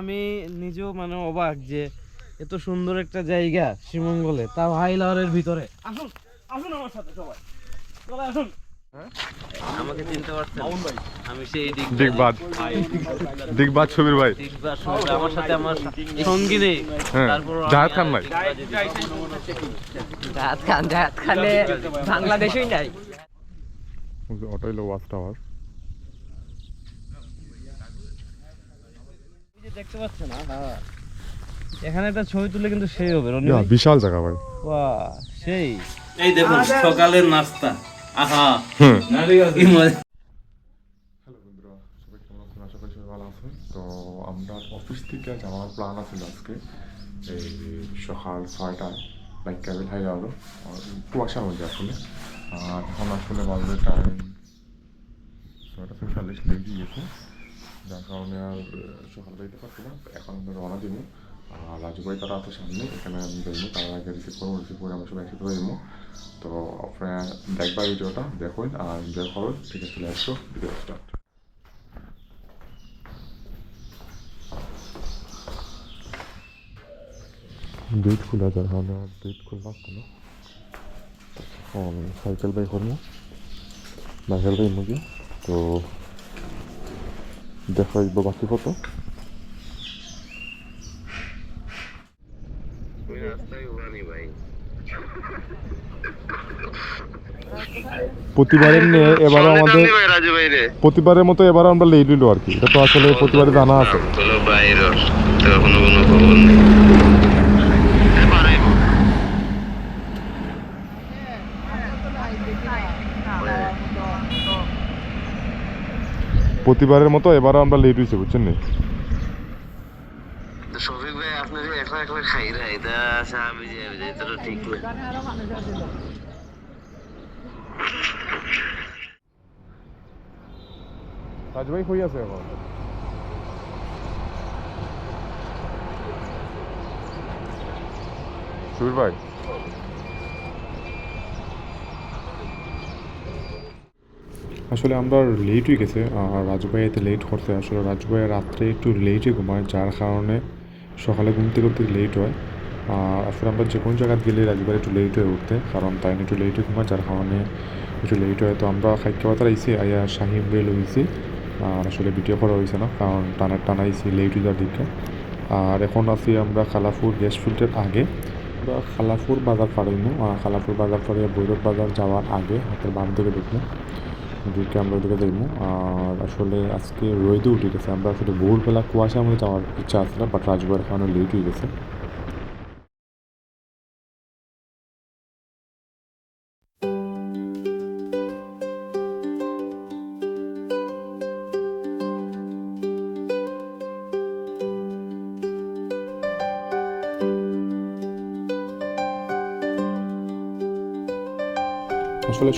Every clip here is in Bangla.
আমি নিজেও মানে অবাক যে এত সুন্দর একটা জায়গা শ্রীমঙ্গলে তাও হাইলাওয়ারের ভিতরে। আসুন আসুন আমার সাথে সবাই। সবাই আসুন। আমাকে চিনতে পারছেন? আমি সেই দিক দিগবাজ দিগবাজ ছবির ভাই। দিকবার সঙ্গে আমার সাথে আমার সঙ্গী নেই হ্যাঁ তারপর জাহেদ খান ভাই। জাহাদ খান জাহাদ খানে বাংলাদেশেই নাই। Watch tower. দেখতে পাচ্ছেন হ্যাঁ এখানে একটা ছবি তুলে কিন্তু সেই হবে রনি ভাই। বিশাল জায়গা ভাই। বাহ সেই। এই দেখুন সকালের নাস্তা। আহা। হুম। হ্যালো বন্ধুরা সবাই কেমন আছেন? আশা করি সবাই ভালো আছেন। তো আমরা অফিস থেকে যাওয়ার প্ল্যান আছে আজকে এই সকাল ছয়টায় বাইক ক্যাবেল হাই যাওয়ার কুয়াশার মধ্যে আসলে। আর এখন আসলে বাজবে টাইম ছয়টা পঁয়তাল্লিশ লেগে গিয়েছে। যার কারণে আর সকাল পারছি না এখন রওনা দিব। আর রাজু তারা আছে সামনে, এখানে আমি যাইবো তার আগে রিসিভ করব, রিসিভ করে আমরা সবাই একসাথে যাইবো তো আপনারা দেখবা ভিডিওটা দেখুন আর এনজয় করুন ঠিক আছে, চলে আসো। ভিডিও স্টার্ট গেট খোলা যার কারণে আর গেট খোলা আসতো না। এখন সাইকেল বাই করব। সাইকেল বাই মুগি তো দেখা যাব বাকি কত প্রতিবারের নিয়ে এবারে আমাদের প্রতিবারের মতো এবার আমরা লেট দিল আর কি। এটা তো আসলে প্রতিবারে জানা আছে। এখনও কোনো খবর নেই। প্রতিবারের মতো এবারও আমরা লেট হয়েছে বুঝছেন নি? তো শফিক ভাই আপনি যে একলা একলা খাই রা এটা আছে আমি যে এটা তো ঠিক না। রাজ ভাই হই আছে এখন। সুবীর ভাই? আসলে আমরা লেট হয়ে গেছে আর এতে লেট করছে। আসলে রাজু রাত্রে একটু লেটই ঘুমায়, যার কারণে সকালে ঘুম থেকে উঠতে লেট হয়। আর আসলে আমরা যে কোনো জায়গায় গেলে রাজু একটু লেট হয়ে উঠতে, কারণ তাই একটু লেটই ঘুমায়, যার কারণে একটু লেট হয়। তো আমরা খাইকে বাতার আইসি আইয়া শাহিম রেল হয়েছি আর আসলে ভিডিও করা হয়েছে না, কারণ টানা টানা আইসি লেট হয়ে যাওয়ার দিকে। আর এখন আছি আমরা খালাপুর গ্যাস ফিল্টের আগে। আমরা খালাপুর বাজার পাড়াইমু আর খালাপুর বাজার পাড়ে বৈরব বাজার যাওয়ার আগে হাতের বাম দিকে ঢুকবো দিকে আমরা ওদিকে দেখব। আর আসলে আজকে রোদে উঠে গেছে। আমরা আসলে ভোরবেলা কুয়াশার মধ্যে যাওয়ার ইচ্ছা না বাট রাজবাড়ি খাওয়ানো লেট হয়ে গেছে।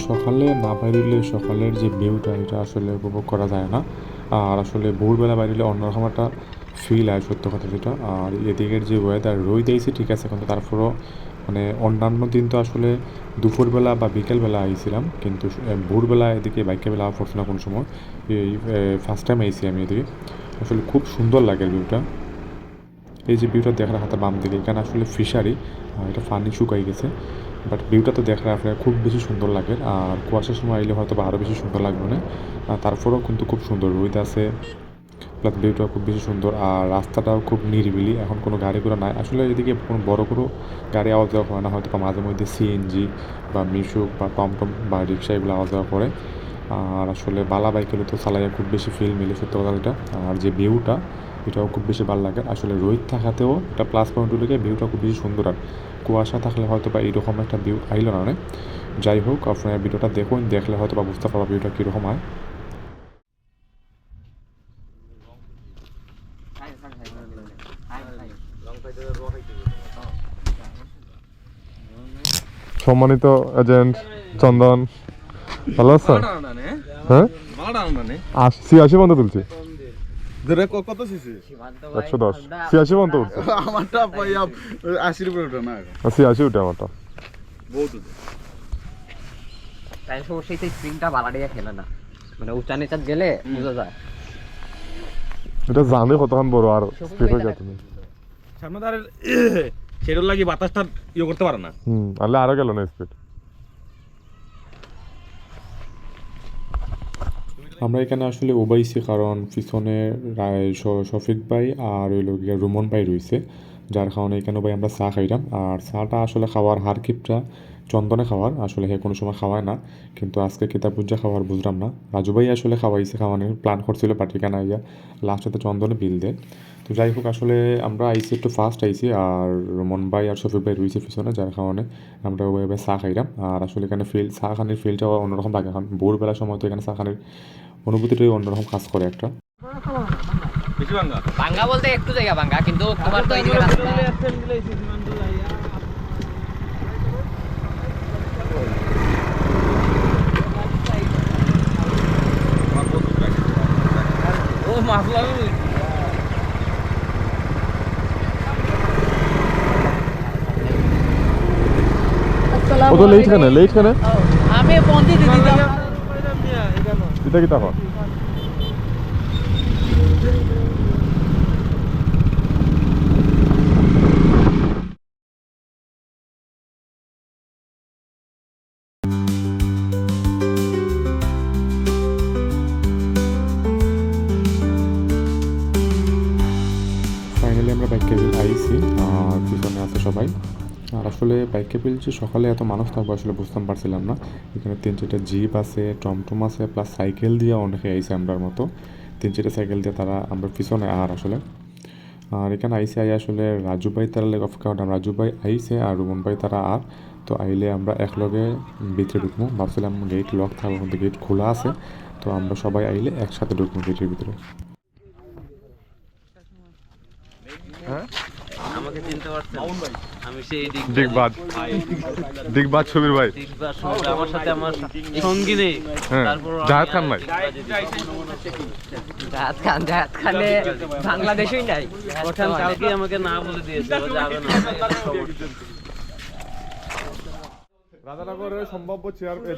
সকালে না বাইরিলে সকালের যে ভিউটা এটা আসলে উপভোগ করা যায় না। আর আসলে ভোরবেলা বাইরিলে অন্যরকম একটা ফিল হয়, সত্য কথা যেটা। আর এদিকের যে ওয়েদার রোদ দিয়েছে, ঠিক আছে, কিন্তু তারপরও মানে অন্যান্য দিন তো আসলে দুপুরবেলা বা বিকেলবেলা আইছিলাম, কিন্তু ভোরবেলা এদিকে বাইকেবেলা পড়ছে না কোনো সময়, এই ফার্স্ট টাইম আইছি আমি এদিকে। আসলে খুব সুন্দর লাগে ভিউটা এই যে ভিউটা দেখার হাতে বাম দিকে, এখানে আসলে ফিশারি এটা পানি শুকাই গেছে। বাট ভিউটা তো দেখার আপনার খুব বেশি সুন্দর লাগে। আর কুয়াশার সময় আইলে হয়তো বা আরও বেশি সুন্দর লাগবে না তারপরেও কিন্তু খুব সুন্দর, রোদ আছে প্লাস ভিউটা খুব বেশি সুন্দর। আর রাস্তাটাও খুব নিরিবিলি, এখন কোনো গাড়ি ঘোড়া নাই। আসলে এদিকে কোনো বড় কোনো গাড়ি আওয়াজ দেওয়া হয় না হয়তো বা মাঝে মধ্যে সিএনজি বা মিশুক বা টমটম বা রিক্সা এগুলো আওয়াজ দেওয়া করে। আর আসলে বালা বাইকের তো চালাইয়া খুব বেশি ফিল মিলে সত্য কথা আর যে ভিউটা এটাও খুব বেশি ভালো লাগে। আসলে রোহিত থাকাতেও একটা প্লাস পয়েন্ট উঠে ভিউটা খুব বেশি সুন্দর। আর কুয়াশা থাকলে হয়তো বা এইরকম একটা ভিউ আইলো না যাই হোক আপনার ভিডিওটা দেখুন দেখলে হয়তো বা বুঝতে পারবা ভিউটা কীরকম হয়। সম্মানিত এজেন্ট চন্দন ভালো আছো হ্যাঁ? আশি আশি পর্যন্ত তুলছি। কত সিসি? একশো দশ। ছিয়াশি পর্যন্ত উঠছে আমারটা আশির উপরে ওঠে না ছিয়াশি উঠে আমারটা। বহুত তাই সমস্যা এই স্প্রিংটা বালা খেলে না। মানে উঁচা নিচাত গেলে বোঝা যায়। এটা জানে কতক্ষণ বড় আর স্পিড হয়ে তুমি। সামনে তার সেটার লাগি বাতাসটা ইয়ে করতে পারে না। হুম আলে আরও গেল না স্পিড আমরা এখানে আসলে উবাইছি কারণ পিছনে শফিক ভাই আর ওই লোক রুমন ভাই রয়েছে যার কারণে এখানে ভাই আমরা চা খাইলাম। আর চাটা আসলে খাওয়ার হারকিপটা চন্দনে খাওয়ার, আসলে হে কোনো সময় খাওয়ায় না, কিন্তু আজকে কিতাব বুঝা খাওয়ার বুঝলাম না। রাজু ভাই আসলে খাওয়াইছে খাওয়ানোর প্ল্যান করছিল পাটিকানা ইয়া লাস্টে চন্দনে বিল দেয়। তো যাই হোক, আসলে আমরা আইসি একটু ফার্স্ট আইসি, আর রমন ভাই আর শফিক ভাই রয়েছে পিছনে, যার কারণে আমরা ওইভাবে চা খাইলাম। আর আসলে এখানে ফিল্ড চা খানির ফিল্ডটা অন্যরকম লাগে এখন ভোরবেলার সময় তো এখানে চা খানির অনুভূতিটাই অন্যরকম কাজ করে একটা। ভাঙ্গা বলতে একটু জায়গা বাঙ্গা কিন্তু তোমার তো এইদিকে রাস্তা। ও মাছ লাগবে কত লেট কেন লেট কেন আমি পন্দি দিদি। এটা কি তখন ফাইনালি আমরা কেবিল আইছি পিছনে আছে সবাই। আর আসলে বাইক যে সকালে এত মানুষ থাকবে আসলে বুঝতাম পারছিলাম না। এখানে তিন চারটা জিপ আছে, টমটম আছে প্লাস সাইকেল দিয়ে অনেকে আইসে আমরার মতো। তিন চারটা সাইকেল দিয়ে তারা আমরা পিছনে আর আসলে। আর এখানে আইসে আই আসলে রাজু ভাই তারা লেগে অপেক্ষা করলাম রাজু ভাই আইসে আর রুমন ভাই তারা আর। তো আইলে আমরা একলগে ভিতরে ঢুকবো ভাবছিলাম গেট লক থাকবে, কিন্তু গেট খোলা আছে। তো আমরা সবাই আইলে একসাথে ঢুকবো গেটের ভিতরে। আমাকে চিনতে পারছেন? আমি সেই দিক দিগবাজ দিগবাজ ছবির ভাই। দিকবার সঙ্গে আমার সাথে আমার সঙ্গী নেই। হ্যাঁ, তারপর জাহেদ খান ভাই। জাহাদ খান জাহাদ খানে বাংলাদেশই নাই। ওঠান কালকে আমাকে না বলে দিয়েছে। যাবে না। রাধানগরের সম্ভাব্য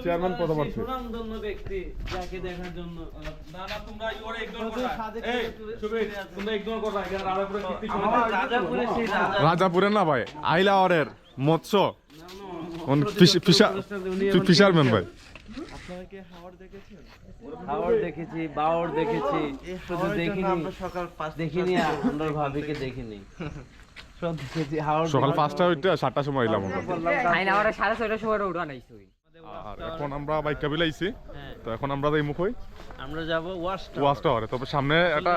চেয়ারম্যান পদপ্রার্থী। সুনামধন্য ব্যক্তি যাকে দেখার জন্য না না তোমরা ওরে ইগনোর করো এই তোমরা ইগনোর করো এখানে রাজাপুরে রাজাপুরে সেই রাজাপুরে না ভাই আইলা অরের মৎস্য। ফিশারম্যান ভাই। হাওড় দেখেছি বাওড় দেখেছি শুধু দেখিনি। দেখিনি আমরা ভাবিকে দেখিনি। হাওড় সকাল পাঁচটা হইতে সাতটার সময় এলাম আমরা। সাড়ে ছয়টার সময় উড়ান আইসি আর এখন আমরা বাইক কাবিল আইছি। হ্যাঁ। তো এখন আমরা যাই মুখ হই আমরা যাব ওয়াশ ওয়াশ টাওয়ারে তবে সামনে একটা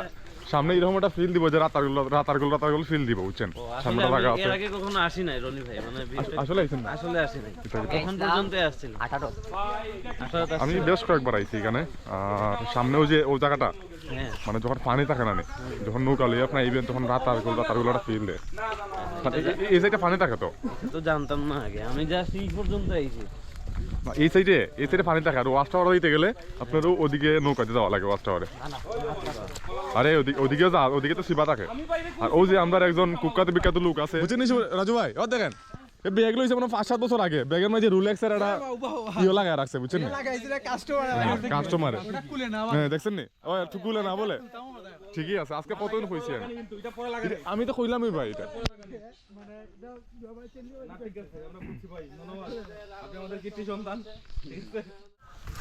সামনে এরকম একটা ফিল দিব যে রাতারগুলো রাতারগুলো রাতারগুলো ফিল দিব বুঝছেন? সামনে লাগা আছে। আগে কখনো আসি নাই রনি ভাই মানে আসলে আইছেন না? আসলে আসি নাই। এখন পর্যন্ত আসছিল আঠারো। আঠারো আমি বেশ কয়েকবার আইছি এখানে। আর সামনেও যে ওই জায়গাটা। মানে যখন পানি থাকে না যখন নৌকা লই আপনার ইভেন তখন রাতারগুলো রাতারগুলো একটা ফিল দেয়। মানে এই- সাইডে পানি থাকে তো? তো জানতাম না আগে। আমি জাস্ট এই পর্যন্ত আইছি। না, এই সাইডে এই সাইডে পানি থাকে। আর ওয়াশ টাওয়ার দিতে গেলে আপনারও ওদিকে নৌকাতে যাওয়া লাগে ওয়াশ টাওয়ারে। আরে ওদিকে ওদিকেও যা ওদিকে তো সিবা থাকে। আর ও যে আমরা একজন কুকাতে বিখ্যাত লোক আছে বুঝছেন নি রাজু ভাই ও দেখেন। ব্যাগ লইছে মানে পাঁচ সাত বছর আগে ব্যাগের মধ্যে রুলেক্সের একটা ইয়ে লাগায় রাখছে বুঝছেন নি কাস্টমার হ্যাঁ দেখছেন নি? ও ঠুকুলে না বলে। ঠিকই আছে আজকে কতদিন হয়েছে আমি তো কইলামই ভাই এটা আপনি আমাদের কীর্তি সন্তান।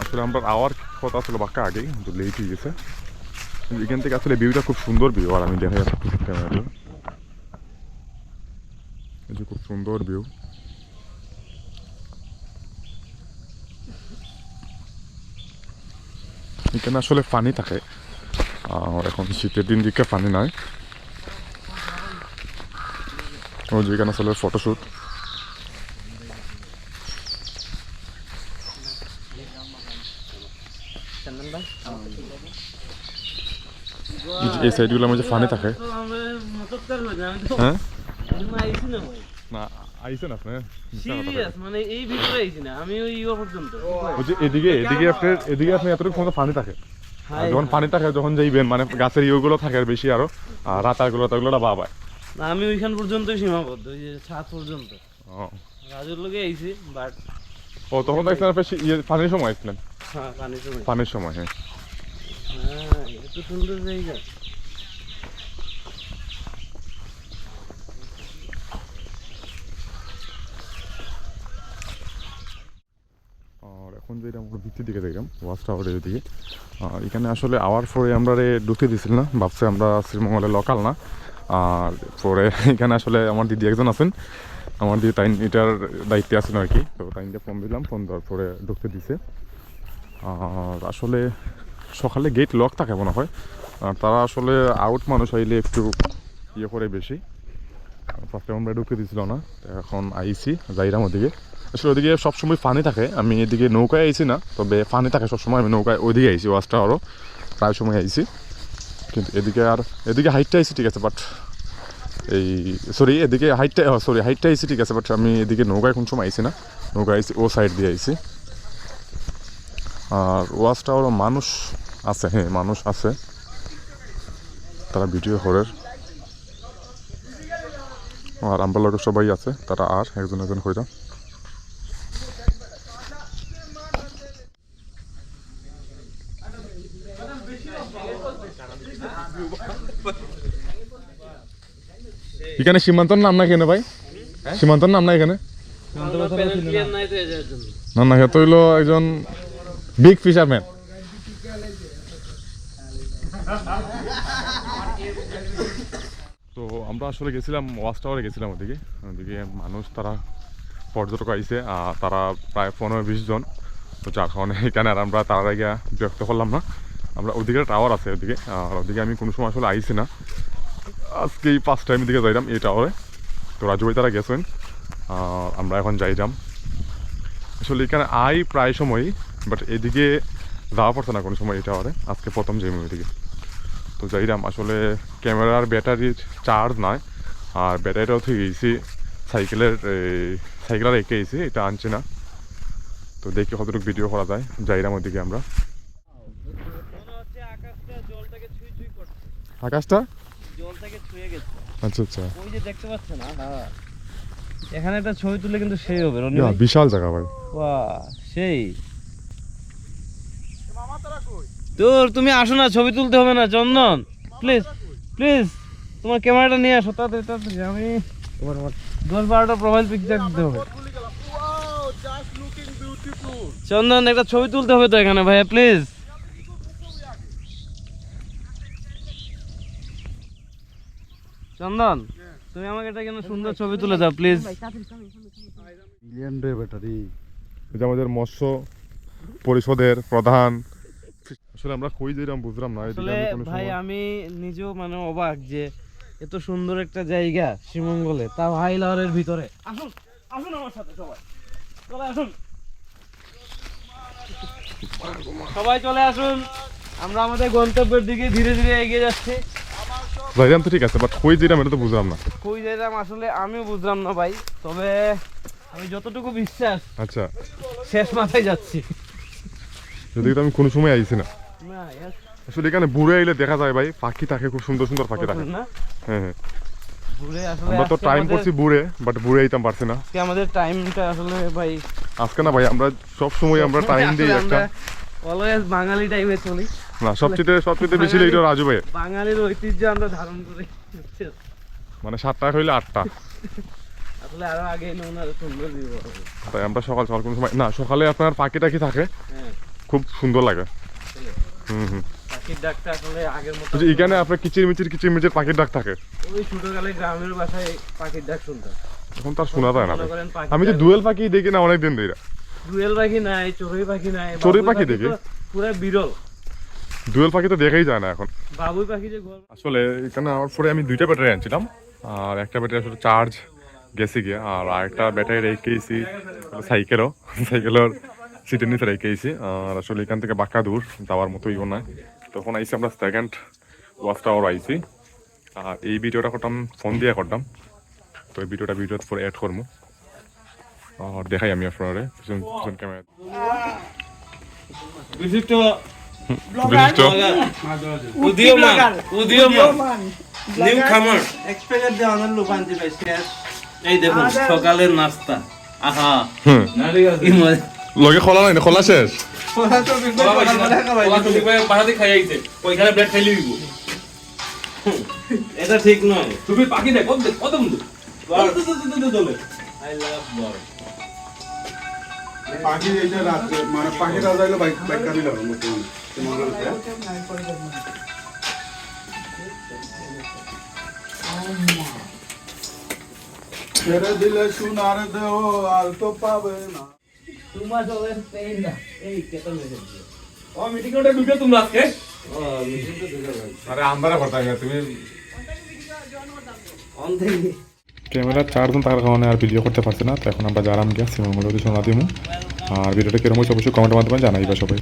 আসলে আমরা আওয়ার কথা ছিল বাক্কা আগেই কিন্তু লেট হয়ে গেছে। এখান থেকে আসলে ভিউটা খুব সুন্দর ভিউ আর আমি দেখা যাচ্ছে ক্যামেরা সুন্দর ভিউ এখানে আসলে পানি থাকে এখন শীতের দিন দিকে পানি নাই ও যেখানে আসলে ফটোশ্যুট এই সাইডগুলোর মধ্যে পানি থাকে হয়ে না ভাই না আইসেন আপনি সিরিয়াস মানে এই ভিতরে আইছি না আমি ওই ইয়ে পর্যন্ত বলছি এদিকে এদিকে আপনার এদিকে আপনি এতটুকু পর্যন্ত পানি থাকে। যখন পানি থাকে যখন যাইবেন মানে গাছের ইয়েগুলো থাকে আর বেশি আরও আর রাতারগুলো তাগুলো বাবায়। না আমি ওইখান পর্যন্ত সীমাবদ্ধ ওই যে ছাদ পর্যন্ত। ও। রাজুর লোকে আইছি বাট ও তখন দেখছেন আপনি ইয়ে পানির সময় আসলেন হ্যাঁ পানি সময়। পানির সময় হ্যাঁ। হ্যাঁ এত সুন্দর জায়গা। এখন যেটা আমরা ভিত্তির দিকে দেখলাম ওয়াচ টাওয়ারের দিকে আর এখানে আসলে আওয়ার পরে আমরা ঢুকতে দিছিল না, ভাবছে আমরা শ্রীমঙ্গলের লোকাল না। আর পরে এখানে আসলে আমার দিদি একজন আছেন, আমার দিদি তাই এটার দায়িত্বে আছেন আর কি। তো তাইনকে ফোন দিলাম ফোন দেওয়ার পরে ঢুকতে দিছে। আর আসলে সকালে গেট লক থাকে মনে হয়। আর তারা আসলে আউট মানুষ আইলে একটু ইয়ে করে বেশি। ফার্স্টে আমরা ঢুকতে দিছিল না এখন আইসি যাইরাম ওদিকে। আসলে ওদিকে সবসময় পানি থাকে। আমি এদিকে নৌকায় আইছি না, তবে পানি থাকে সবসময়। আমি নৌকায় ওইদিকে আইছি ওয়াজটা আরও প্রায় সময় আইছি। কিন্তু এদিকে আর, এদিকে হাইটটা আইছি, ঠিক আছে বাট এই সরি এদিকে হাইটটা সরি হাইটটা আইছি, ঠিক আছে বাট আমি এদিকে নৌকায় কোন সময় আইছি না। নৌকায় আইছি, ও সাইড দিয়ে আইছি। আর ওয়াজটা আরও মানুষ আছে হ্যাঁ মানুষ আছে। তারা ভিডিও হরের আর আমরা লোক সবাই আছে, তারা আর একজন একজন কইরা। এখানে সীমান্তর নাম না কেন ভাই? সীমান্তর নাম না এখানে? না। না সে হইল একজন বিগ ফিশারম্যান তো আমরা আসলে গেছিলাম ওয়াচ টাওয়ারে গেছিলাম ওদিকে। ওদিকে মানুষ তারা পর্যটক আইছে আর তারা প্রায় পনেরো বিশ জন। তো যার কারণে এখানে আর আমরা তার আগে বিরক্ত করলাম না। আমরা ওদিকে টাওয়ার আছে ওদিকে আর ওদিকে আমি কোনো সময় আসলে আইছি না। আজকে এই পাঁচ টাইম দিকে যাইলাম এই টাওয়ারে তো রাজু ভাই তারা গেছেন। আমরা এখন যাইলাম আসলে এখানে আই প্রায় সময়ই বাট এদিকে যাওয়া পড়ছে না কোনো সময় এই টাওয়ারে আজকে প্রথম যাই ওইদিকে তো যাইলাম আসলে ক্যামেরার ব্যাটারির চার্জ নাই। আর ব্যাটারিটাও থেকে গেছি সাইকেলের সাইকেলের রেখে গেছি এটা আনছি না। তো দেখি কতটুকু ভিডিও করা যায়। যাইলাম ওইদিকে আমরা। আকাশটা? জলটাকে ছুঁয়ে গেছে। আচ্ছা আচ্ছা। ওই যে দেখতে পাচ্ছেন হ্যাঁ এখানে একটা ছবি তুলে কিন্তু সেই হবে রনি বিশাল জায়গা ভাই। বাহ সেই। তোর তুমি আসো না ছবি তুলতে হবে না চন্দন। প্লিজ প্লিজ তোমার ক্যামেরাটা নিয়ে আসো তাড়াতাড়ি তাড়াতাড়ি আমি আমার দশ বারোটা প্রোফাইল পিকচার দিতে হবে। চন্দন একটা ছবি তুলতে হবে তো এখানে ভাইয়া প্লিজ। চন্দন তুমি আমাকে এটা কেন সুন্দর ছবি তুলে দাও প্লিজ রে ব্যাটারি। যে আমাদের মৎস্য পরিষদের প্রধান। আসলে আমরা কই যেরাম বুঝলাম না আসলে আমি কোনো ভাই আমি নিজেও মানে অবাক যে এত সুন্দর একটা জায়গা শ্রীমঙ্গলে তাও হাই লাওয়ারের ভিতরে। আসুন আসুন আমার সাথে সবাই। চলে আসুন। সবাই চলে আসুন। আমরা আমাদের গন্তব্যের দিকে ধীরে ধীরে এগিয়ে যাচ্ছি। যাইরাম তো ঠিক আছে বাট কই যেরাম এটা তো বুঝলাম না। কই যাইলাম আসলে আমিও বুঝলাম না ভাই তবে আমি যতটুকু বিশ্বাস আচ্ছা। শেষ মাথায় যাচ্ছি। তো আমি কোনো সময় আইছি না। না আসলে এখানে বুড়ে আইলে দেখা যায় ভাই পাখি থাকে খুব সুন্দর সুন্দর পাখি থাকে। হ্যাঁ হ্যাঁ। আসলে আমরা তো টাইম করছি বুড়ে বাট বুড়ে আইতাম পারছি না। আমাদের টাইমটা আসলে ভাই আজকে না ভাই আমরা সব সময় আমরা টাইম দিই একটা। অলওয়েজ বাঙালি টাইমে চলি। না সবচেয়ে সবচেয়ে বেশি এইটা রাজু ভাই বাঙালির ঐতিহ্য আমরা ধারণ করি। মানে সাতটা হইলে আটটা। আসলে আরও আগে সুন্দর তাই আমরা সকাল সকাল কোনো সময় না সকালে আপনার পাখি টাকি থাকে? হ্যাঁ। খুব সুন্দর লাগে। হুম হুম। পাখির ডাকটা আসলে আগের মতো এখানে আপনার কিচির মিচির কিচির মিচির পাখির ডাক থাকে। ওই ছোটকালে গ্রামের বাসায় পাখির ডাক শুনতাম। এখন তার শোনা যায় না আমি তো দুয়েল পাখি দেখি না অনেক দিন ধরে। ডুয়েল পাখি নাই চড়ুই পাখি নাই চড়ুই পাখি দেখি? পুরো বিরল। দুয়েল পাখি তো দেখাই যায় না এখন। বাবুই পাখি যে আসলে এখানে আমার পরে আমি দুইটা ব্যাটারি আনছিলাম আর একটা ব্যাটারি আসলে চার্জ গেছে গিয়ে আর আরেকটা ব্যাটারি রেখেছি সাইকেলও সাইকেলের সিটের নিচে রেখেছি আর আসলে এখান থেকে বাঁকা দূর যাওয়ার মতো ইও নয় তখন আইসি আমরা সেকেন্ড ওয়াচ টাওয়ার আইসি আর এই ভিডিওটা করতাম ফোন দিয়ে করতাম। তো এই ভিডিওটা ভিডিওতে পরে অ্যাড করব। আর দেখাই আমি আপনারা পিছন পিছন ক্যামেরা বিশিষ্ট বিশিষ্ট উদীয়মান উদীয়মান নিউ খামার এক্সপেক্টেড দেওয়ানোর লোক আনতে পাইছে এই দেখুন সকালের নাস্তা। আহা। হুম। কি মজা লগে খোলা নাই খোলা শেষ? পাহাড়ে খাই আইছে ওইখানে ব্রেড খাইলে দিব এটা ঠিক নয়। তুমি পাখি দেখ কত কত বন্ধু আই লাভ বল। পাখি এইটা রাত্রে মানে পাখি রাজা বাইক বাইক বর্তমানে শ্রীমঙ্গলতে দিলে সোনার দেহ আর তো পাবে না। তুমি ক্যামেরা চারজন থাকার কারণে আর ভিডিও করতে পারছে না, তো এখন আমরা যারাম গিয়া শ্রীমঙ্গল সোনা দিমু। আর ভিডিওটা কীরকম হচ্ছে অবশ্যই কমেন্টের মাধ্যমে জানাইবা সবাই।